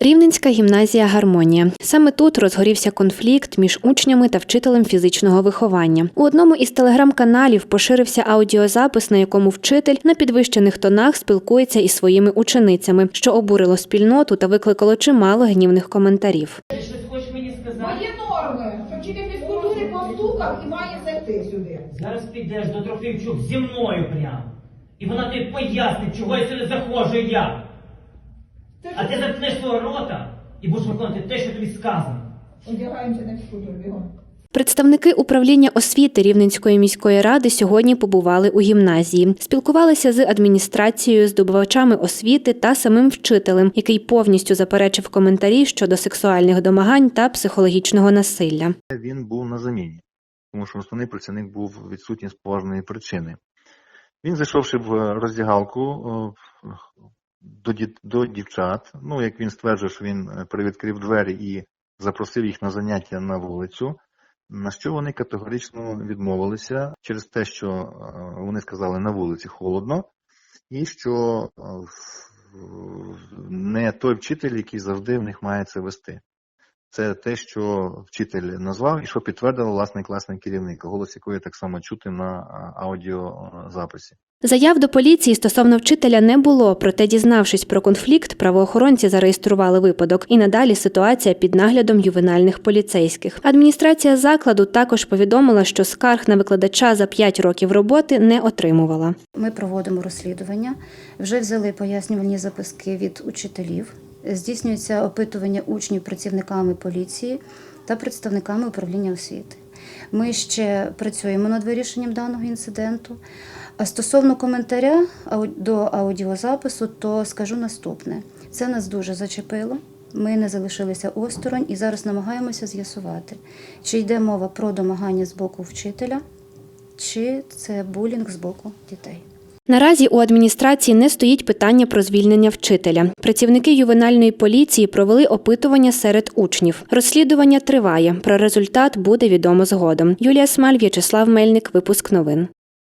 Рівненська гімназія Гармонія. Саме тут розгорівся конфлікт між учнями та вчителем фізичного виховання. У одному із телеграм-каналів поширився аудіозапис, на якому вчитель на підвищених тонах спілкується із своїми ученицями, що обурило спільноту та викликало чимало гнівних коментарів. Має норми, що вчитель фізкультури постукав і має зайти сюди. Зараз підеш до Трофимчук зі мною прямо. І вона тобі пояснить, чого я сюди заходжу і як. Це А ти заткнеш свого рота і будеш виконувати те, що тобі сказано. одягаємося на фізкультуру бігом. Представники управління освіти Рівненської міської ради сьогодні побували у гімназії, спілкувалися з адміністрацією, здобувачами освіти та самим вчителем, який повністю заперечив коментарі щодо сексуальних домагань та психологічного насилля. він був на заміні, тому що основний працівник був відсутній з поважної причини. Він, зайшовши в роздягалку о, до, до дівчат, ну, як він стверджує, що він е, привідкрив двері і запросив їх на заняття на вулицю, на що вони категорично відмовилися через те, що е, вони сказали на вулиці холодно, і що е, не той вчитель, який завжди в них має це вести. Це те, що вчитель назвав і що підтвердив власний класний керівник, голос якої так само чути на аудіозаписі. Заяв до поліції стосовно вчителя не було, проте, дізнавшись про конфлікт, правоохоронці зареєстрували випадок. І надалі ситуація під наглядом ювенальних поліцейських. Адміністрація закладу також повідомила, що скарг на викладача за 5 років роботи не отримувала. Ми проводимо розслідування. Вже взяли пояснювальні записки від учителів. Здійснюється опитування учнів працівниками поліції та представниками управління освіти. Ми ще працюємо над вирішенням даного інциденту. А стосовно коментаря до аудіозапису, то скажу наступне: це нас дуже зачепило. Ми не залишилися осторонь і зараз намагаємося з'ясувати, чи йде мова про домагання з боку вчителя, чи це булінг з боку дітей. Наразі у адміністрації не стоїть питання про звільнення вчителя. Працівники ювенальної поліції провели опитування серед учнів. Розслідування триває. Про результат буде відомо згодом. Юлія Смаль, В'ячеслав Мельник. Випуск новин.